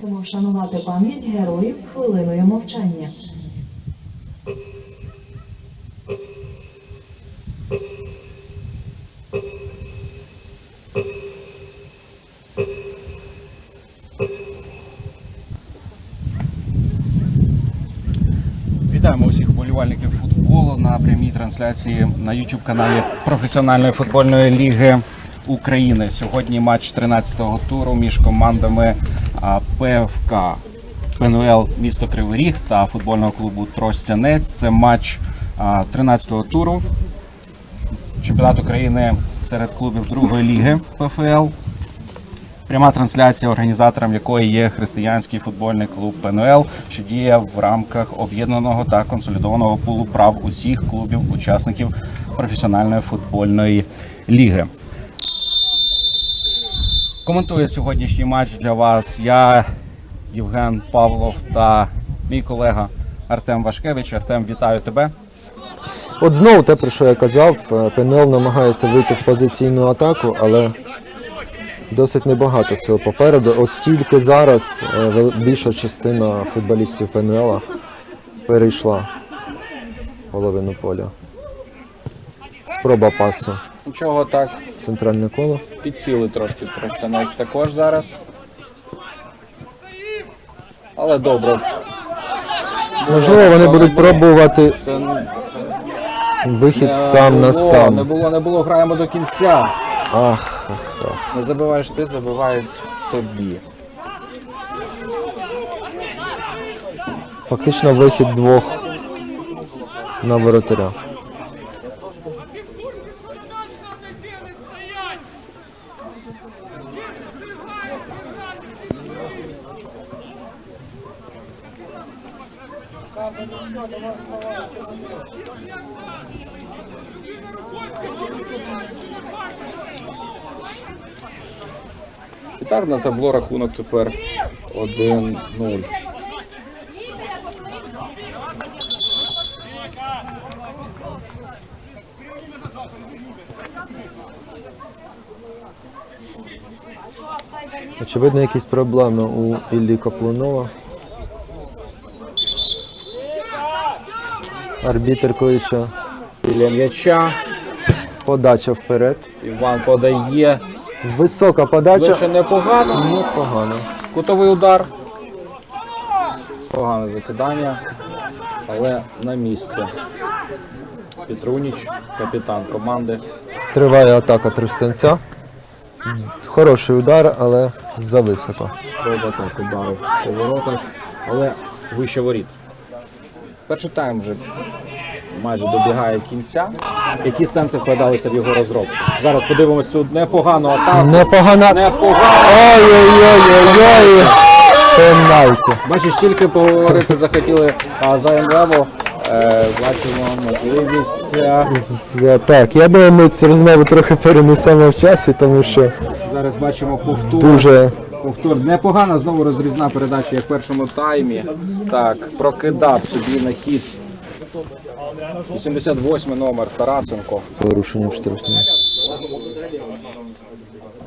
Просимо вшанувати пам'ять героїв хвилиною мовчання. Вітаємо усіх вболівальників футболу на прямій трансляції на youtube каналі професіональної футбольної ліги України. Сьогодні матч 13-го туру між командами ПФК ПНЛ місто Кривий Ріг та футбольного клубу Тростянець. Це матч 13-го туру чемпіонат України серед клубів другої ліги ПФЛ. Пряма трансляція, організатором якої є християнський футбольний клуб ПНЛ, що діє в рамках об'єднаного та консолідованого пулу прав усіх клубів, учасників професіональної футбольної ліги. Коментує сьогоднішній матч для вас я, Євген Павлов та мій колега Артем Вашкевич. Артем, вітаю тебе. От знову те, про що я казав, е, ПНЛ намагається вийти в позиційну атаку, але досить небагато сил попереду. От тільки зараз е, більша частина футболістів ПНЛ перейшла половину поля. Спроба пасу. Нічого так, Центральне коло. підсіли трошки Тростянець також зараз. Але добре. Можливо, вони будуть пробувати Це вихід не сам на було, Не сам. було, не було, граємо до кінця. Ах, ах, ах. Не забиваєш ти, забивають тобі. Фактично вихід двох на воротаря. І так на табло рахунок тепер 1-0. Очевидно, якісь проблеми у Іллі Каплунова. Арбітер кличе. Біля м'яча. Подача вперед. Іван подає. Висока подача. Лише непогано. Непогано. Кутовий удар. Погане закидання. Але на місці. Петруніч, капітан команди. Триває атака Тростянця. Хороший удар, але зависоко. Спроба так ударив по воротах, але вище воріт. Перший тайм вже майже добігає кінця. Які сенси вкладалися в його розробку? Зараз подивимося цю непогану атаку. Непогана. Непогано. Ой-ой-ой-ой-ой! Пенальті. Бачиш, тільки поговорити захотіли а, за МЛЕВО. Е, бачимо можливість. е, Е, Так, я думаю, ми цю розмову трохи перенесемо в часі, тому що Зараз бачимо повтор. дуже Повтор. Непогана знову розрізна передача, як в першому таймі. Так, прокидав собі на хід. 88 номер Тарасенко. порушення в штрафній.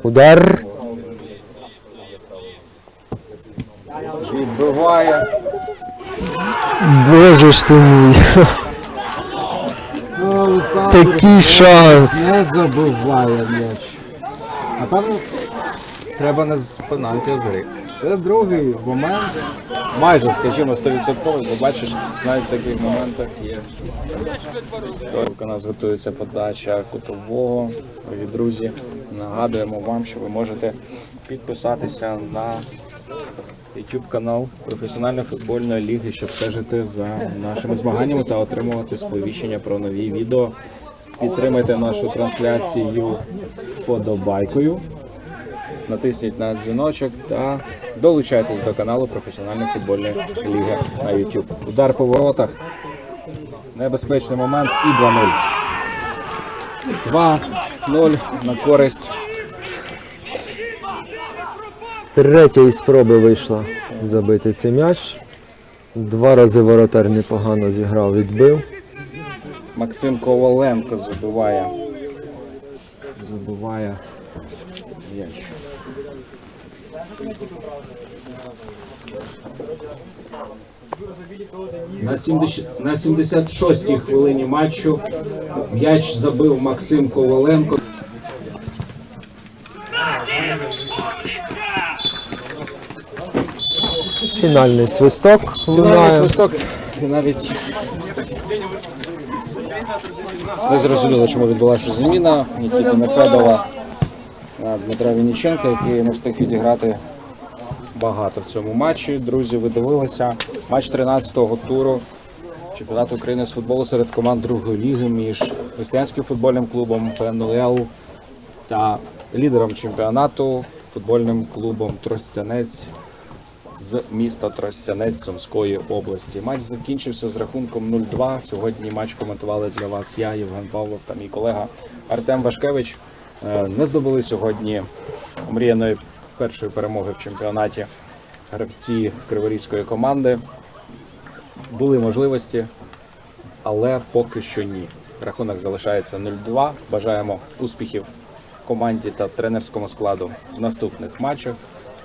Удар. Відбиває. Боже ж ти мій. Такий шанс. не забиває м'яч. Напевно, треба не з пенальті а з гри. Це другий момент. Майже, скажімо, 100%, бо бачиш, навіть в таких моментах є. У нас готується подача кутового. Привіт, друзі. Нагадуємо вам, що ви можете підписатися на YouTube канал професіональної футбольної ліги, щоб стежити за нашими змаганнями та отримувати сповіщення про нові відео. Підтримайте нашу трансляцію вподобайкою. Натисніть на дзвіночок та долучайтесь до каналу професіональної футбольної ліги на YouTube. Удар по воротах. Небезпечний момент і 2-0. 2-0 на користь Третьої спроби вийшла забити цей м'яч. Два рази воротар непогано зіграв, відбив. Максим Коваленко забиває забиває м'яч. На 70 на 76-й хвилині матчу м'яч забив Максим Коваленко. Фінальний свисток Фінальний свисток і навіть не зрозуміло, чому відбулася заміна Нікіти Нефедова на Дмитра Вінниченка, який не встиг відіграти багато в цьому матчі. Друзі, ви дивилися матч 13-го туру чемпіонату України з футболу серед команд другої ліги між християнським футбольним клубом ПНЛ та лідером чемпіонату футбольним клубом Тростянець з міста Тростянець Сумської області. Матч закінчився з рахунком 0-2. Сьогодні матч коментували для вас я, Євген Павлов та мій колега Артем Вашкевич. Е, Не здобули сьогодні омріяної першої перемоги в чемпіонаті гравці криворізької команди. Були можливості, але поки що ні. Рахунок залишається 0-2. Бажаємо успіхів команді та тренерському складу в наступних матчах,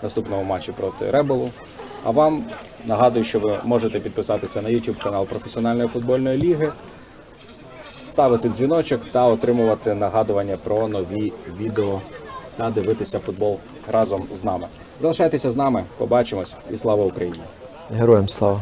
наступному матчі проти Ребелу. А вам нагадую, що ви можете підписатися на YouTube канал професіональної футбольної ліги, ставити дзвіночок та отримувати нагадування про нові відео та дивитися футбол разом з нами. Залишайтеся з нами, побачимось і слава Україні! Героям слава.